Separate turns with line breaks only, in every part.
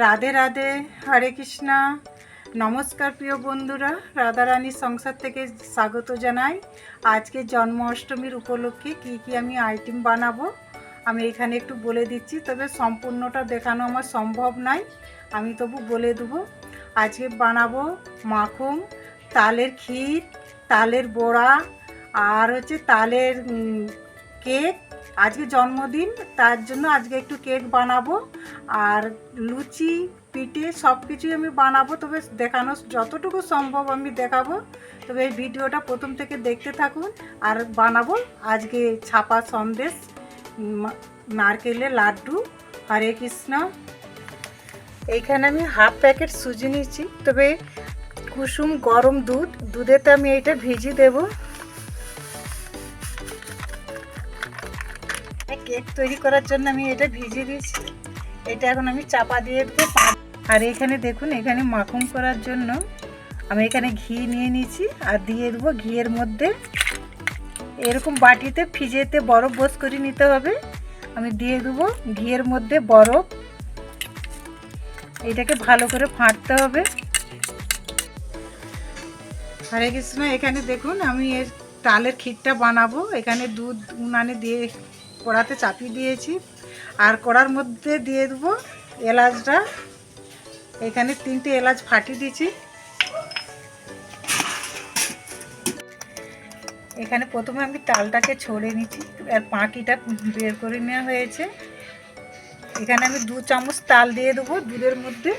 রাধে রাধে, হরে কৃষ্ণা। নমস্কার প্রিয় বন্ধুরা, রাধারানীর সংসার থেকে স্বাগত জানাই। আজকে জন্মাষ্টমীর উপলক্ষে কি কি আমি আইটেম বানাবো, আমি এখানে একটু বলে দিচ্ছি, তবে সম্পূর্ণটা দেখানো আমার সম্ভব নয় আমি তবু বলে দেবো। আজকে বানাবো মাখন, তালের ক্ষীর, তালের বড়া, আর হচ্ছে তালের কেক আজকে জন্মদিন, তার জন্য আজকে একটু কেক বানাবো। আর লুচি, পিঠে সব কিছুই আমি বানাবো, তবে দেখানো যতটুকু সম্ভব আমি দেখাবো। তবে এই ভিডিওটা প্রথম থেকে দেখতে থাকুন। আর বানাবো আজকে ছাপা সন্দেশ নারকেলের লাড্ডু, হরে কৃষ্ণ। এইখানে আমি হাফ প্যাকেট সুজি নিয়েছি, তবে কুসুম গরম দুধ, দুধেতে আমি এইটা ভিজিয়ে দেবো। কেক তৈরি করার জন্য আমি এটা ভিজিয়ে দিয়েছি। এটা এখন আমি চাপা দিয়ে দেবো আর এখানে দেখুন, এখানে মাখন করার জন্য আমি এখানে ঘি নিয়ে নিয়েছি আর দিয়ে দেবো ঘিয়ের মধ্যে। এরকম বাটিতে ফ্রিজেতে বরফ বস করে নিতে হবে। আমি দিয়ে দেবো ঘিয়ের মধ্যে বরফ। এটাকে ভালো করে ফাটতে হবে। হরে কৃষ্ণ, এখানে দেখুন আমি এর তালের ক্ষীরটা বানাবো। এখানে দুধ উনানে দিয়ে কড়াতে চাপিয়ে দিয়েছি। আর কড়ার মধ্যে দিয়ে দেবো এলাচটা। এখানে তিনটে এলাচ ফাটিয়ে দিয়েছি। এখানে প্রথমে আমি তালটাকে ছড়ে নিচ্ছি আর পাঁকিটা বের করে নেওয়া হয়েছে। এখানে আমি দু চামচ তাল দিয়ে দেবো দুধের মধ্যে।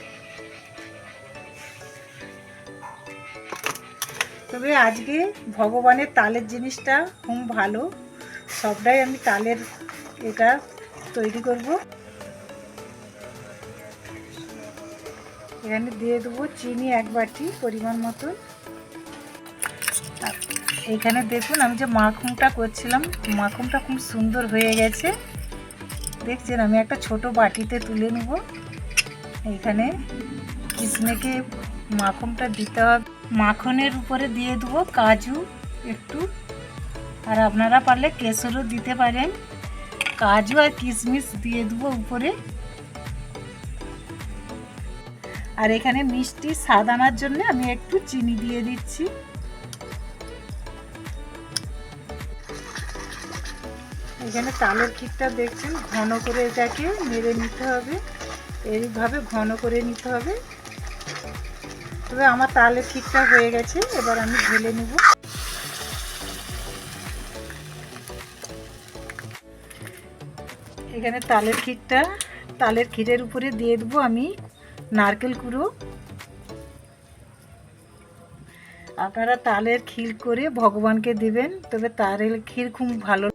তবে আজকে ভগবানের তালের জিনিসটা খুব ভালো। সবটাই আমি তালের এটা তৈরি করব। এখানে দিয়ে দেবো চিনি এক বাটি পরিমাণ আর এখানে দেখুন, আমি যে মাখনটা করছিলাম, মাখনটা খুব সুন্দর হয়ে গেছে। দেখছেন, আমি একটা ছোট বাটিতে তুলে নেব। এইখানে কিসমেকে মাখনটা দিতে হবে। মাখনের উপরে দিয়ে দেবো কাজু একটু। আর আপনারা পারলে কেশরও দিতে পারেন। কাজু আর কিশমিশ দিয়ে দেবো উপরে। আর এখানে মিষ্টি স্বাদ আনার জন্য আমি একটু চিনি দিয়ে দিচ্ছি। এখানে তালের ক্ষীরটা দেখছেন, ঘন করে এটাকে মেরে নিতে হবে। এইভাবে ঘন করে নিতে হবে। তবে আমার তালের ক্ষীরটা হয়ে গেছে, এবার আমি ঢেলে নেব। এখানে তালের ক্ষীরটা, তালের ক্ষীরের উপরে দিয়ে দেবো আমি নারকেল কুড়ো। আপনারা তালের ক্ষীর করে ভগবানকে দিবেন, তবে তালের ক্ষীর খুব ভালো।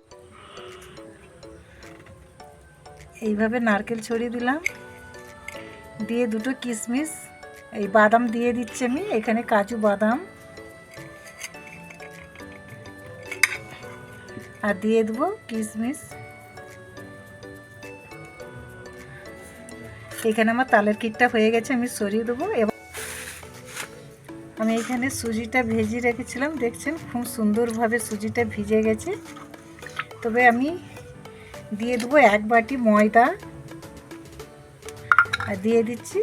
এইভাবে নারকেল ছড়িয়ে দিলাম। দিয়ে দুটো কিশমিশ, এই বাদাম দিয়ে দিচ্ছি আমি, এখানে কাজু বাদাম। আর দিয়ে দেবো কিশমিশ। এখানে আমার তালের কিটটা হয়ে গেছে, আমি সরিয়ে দেবো। এবং আমি এখানে সুজিটা ভেজে রেখেছিলাম, দেখছেন খুব সুন্দরভাবে সুজিটা ভিজে গেছে। তবে আমি দিয়ে দেবো এক বাটি ময়দা, আর দিয়ে দিচ্ছি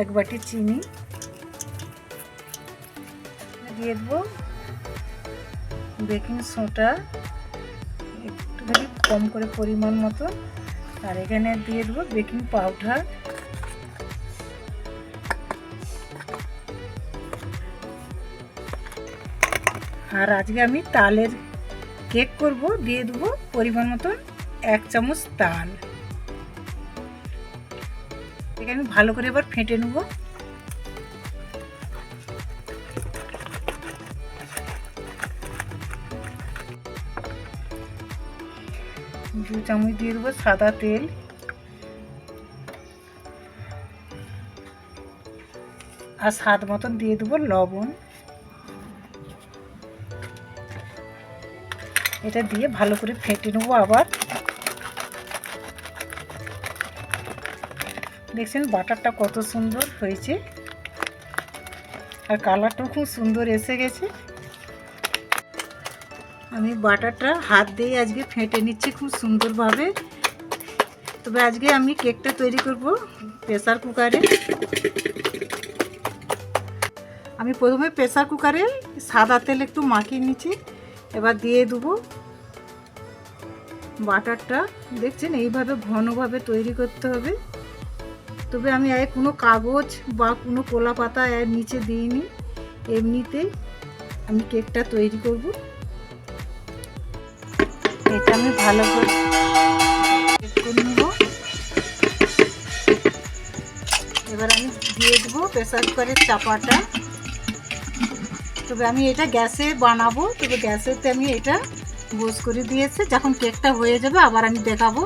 এক বাটি চিনি। দিয়ে দেবো বেকিং সোডা, একটুখানি কম করে পরিমাণ মতো। আর এখানে দিয়ে দেবো বেকিং পাউডার। আর আজকে আমি তালের কেক করব, দিয়ে দেবো পরিমাণ মতন এক চামচ তাল। এখানে আমি ভালো করে এবার ফেটে নেব। দু চামচ দিয়ে দেবো সাদা তেল। আর স্বাদ মতন দিয়ে দেবো লবণ। এটা দিয়ে ভালো করে ফেটে নেব আবার। দেখছেন বাটারটা কত সুন্দর হয়েছে। আর কালারটাও খুব সুন্দর এসে গেছে। আমি বাটারটা হাত দিয়ে আজকে ফেটে নিচ্ছি খুব সুন্দরভাবে। তবে আজকে আমি কেকটা তৈরি করব প্রেসার কুকারে। আমি প্রথমে প্রেসার কুকারে সাদা তেল একটু মাখিয়ে নিচ্ছি। এবার দিয়ে দেবো বাটারটা। দেখছেন, এইভাবে ঘনভাবে তৈরি করতে হবে। তবে আমি এর কোনো কাগজ বা কোনো কোলা পাতা এর নিচে দিইনি। এমনিতেই আমি কেকটা তৈরি করব। এটা আমি ভালো করে এবার আমি দিয়ে দেবো প্রেসার কুকারের চাপাটা। তবে আমি এটা গ্যাসে বানাবো, তবে গ্যাসেতে আমি এটা গোস করে দিয়েছে। যখন কেকটা হয়ে যাবে, আবার আমি দেখাবো।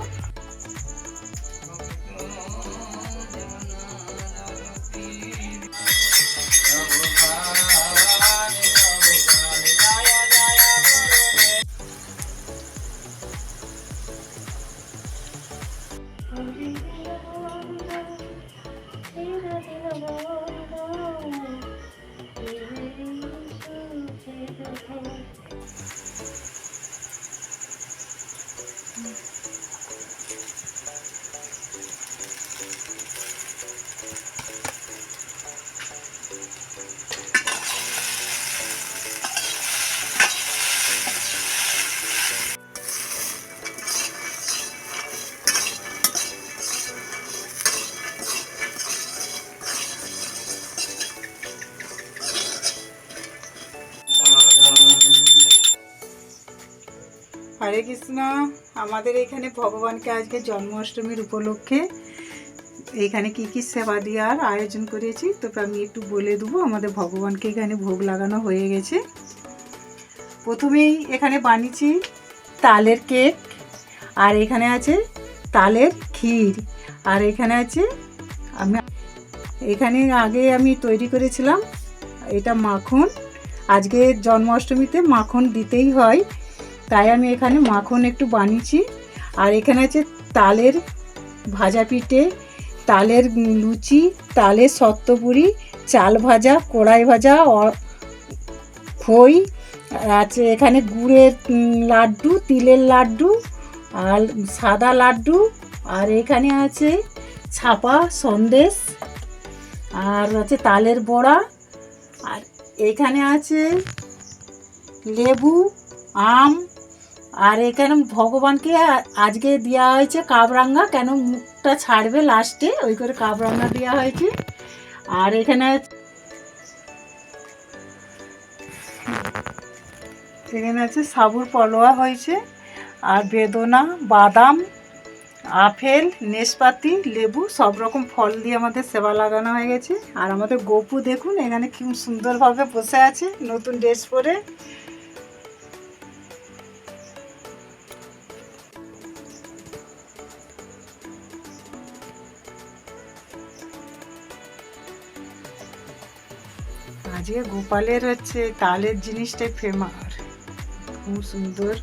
Thank you. হরে কৃষ্ণ। আমাদের এখানে ভগবানকে আজকে জন্মাষ্টমীর উপলক্ষে এখানে কি কি সেবা দেওয়ার আয়োজন করেছি তবে আমি একটু বলে দেবো। আমাদের ভগবানকে এখানে ভোগ লাগানো হয়ে গেছে। প্রথমেই এখানে বানিয়েছি তালের কেক, আর এখানে আছে তালের ক্ষীর, আর এখানে আছে আমি, এখানে আগে আমি তৈরি করেছিলাম এটা মাখন। আজকে জন্মাষ্টমীতে মাখন দিতেই হয়। তাই আমি এখানে মাখন একটু বানিয়েছি। আর এখানে আছে তালের ভাজা পিঠে, তালের লুচি, তালের সত্তপুরি চাল ভাজা, কড়াই ভাজা খই আছে এখানে গুড়ের লাড্ডু, তিলের লাড্ডু, আর সাদা লাড্ডু, আর এখানে আছে ছাপা সন্দেশ, আর আছে তালের বড়া, আর এখানে আছে লেবু, আম আর এখানে ভগবানকে আজকে দেওয়া হয়েছে কাবরাঙ্গা, কেন মুখটা ছাড়বে লাস্টে ওই করে কাবরাঙ্গা দেওয়া হয়েছে। আর এখানে এখানে আছে সাবুর পলোয়া হয়েছে, আর বেদনা, বাদাম, আপেল নেশপাতি লেবু, সব রকম ফল দিয়ে আমাদের সেবা লাগানো হয়ে গেছে। আর আমাদের গপু দেখুন, এখানে কি সুন্দরভাবে বসে আছে, নতুন ড্রেস পরে। আজকে গোপালের হচ্ছে তালের জিনিসটাই ফেমাস। খুব সুন্দর।